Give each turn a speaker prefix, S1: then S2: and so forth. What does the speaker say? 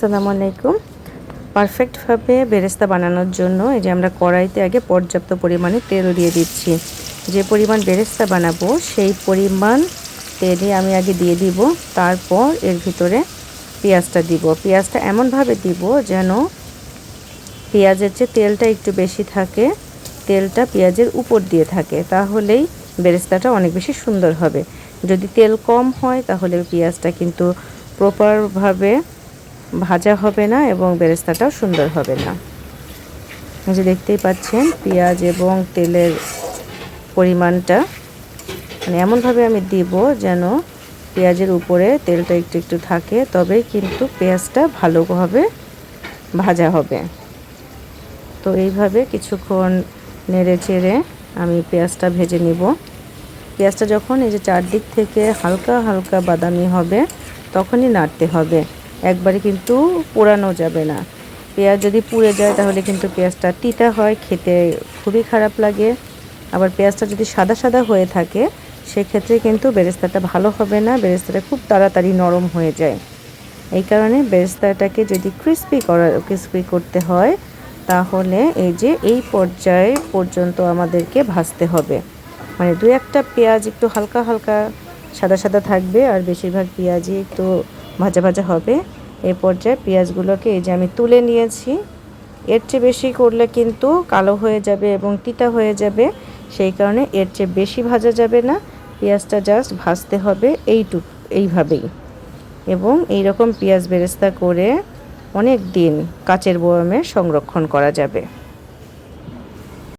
S1: আসসালামু আলাইকুম। পারফেক্টভাবে বেরেস্তা বানানোর জন্য এই যে আমরা কড়াইতে আগে পর্যাপ্ত পরিমাণে তেল দিয়ে দিচ্ছি। যে পরিমাণ বেরেস্তা বানাবো সেই পরিমাণ তেলে আমি আগে দিয়ে দিব, তারপর এর ভিতরে পেঁয়াজটা দিব। পেঁয়াজটা এমনভাবে দিব যেন পেঁয়াজের যে তেলটা একটু বেশি থাকে, তেলটা পেঁয়াজের উপর দিয়ে থাকে, তাহলেই বেরেস্তাটা অনেক বেশি সুন্দর হবে। যদি তেল কম হয়, তাহলে পেঁয়াজটা কিন্তু প্রপারভাবে ভাজা হবে না এবং বেরেস্তাটাও সুন্দর হবে না। যে দেখতেই পাচ্ছেন, পেঁয়াজ এবং তেলের পরিমাণটা। মানে এমনভাবে আমি দিব যেন পেঁয়াজের উপরে তেলটা একটু একটু থাকে তবেই কিন্তু পেঁয়াজটা ভালোভাবে ভাজা হবে। তো এইভাবে কিছুক্ষণ নেড়ে চেড়ে আমি পেঁয়াজটা ভেজে নিব। পেঁয়াজটা যখন এই যে চারদিক থেকে হালকা হালকা বাদামি হবে, তখনই নাড়তে হবে। একবারে কিন্তু পোড়ানো যাবে না। পেঁয়াজ যদি পুড়ে যায় তাহলে কিন্তু পেঁয়াজটা তিতা হয়, খেতে খুবই খারাপ লাগে। আবার পেঁয়াজটা যদি সাদা সাদা হয়ে থাকে, সেক্ষেত্রে কিন্তু বেরেস্তাটা ভালো হবে না, বেরেস্তাটা খুব তাড়াতাড়ি নরম হয়ে যায়। এই কারণে বেরেস্তাটাকে যদি ক্রিস্পি করা ক্রিস্পি করতে হয়, তাহলে এই যে এই পর্যায়ে পর্যন্ত আমাদেরকে ভাজতে হবে। মানে দু একটা পেঁয়াজ একটু হালকা হালকা সাদা সাদা থাকবে, আর বেশিরভাগ পেঁয়াজই একটু ভাজা ভাজা হবে। এ পর্যায়ে পেঁয়াজগুলোকে এই যে আমি তুলে নিয়েছি। এর চেয়ে বেশি করলে কিন্তু কালো হয়ে যাবে এবং তিতা হয়ে যাবে। সেই কারণে এর চেয়ে বেশি ভাজা যাবে না। পেঁয়াজটা জাস্ট ভাজতে হবে এইটুক এইভাবেই। এবং এই রকম পেঁয়াজ বেরেস্তা করে অনেক দিন কাচের বয়ামে সংরক্ষণ করা যাবে।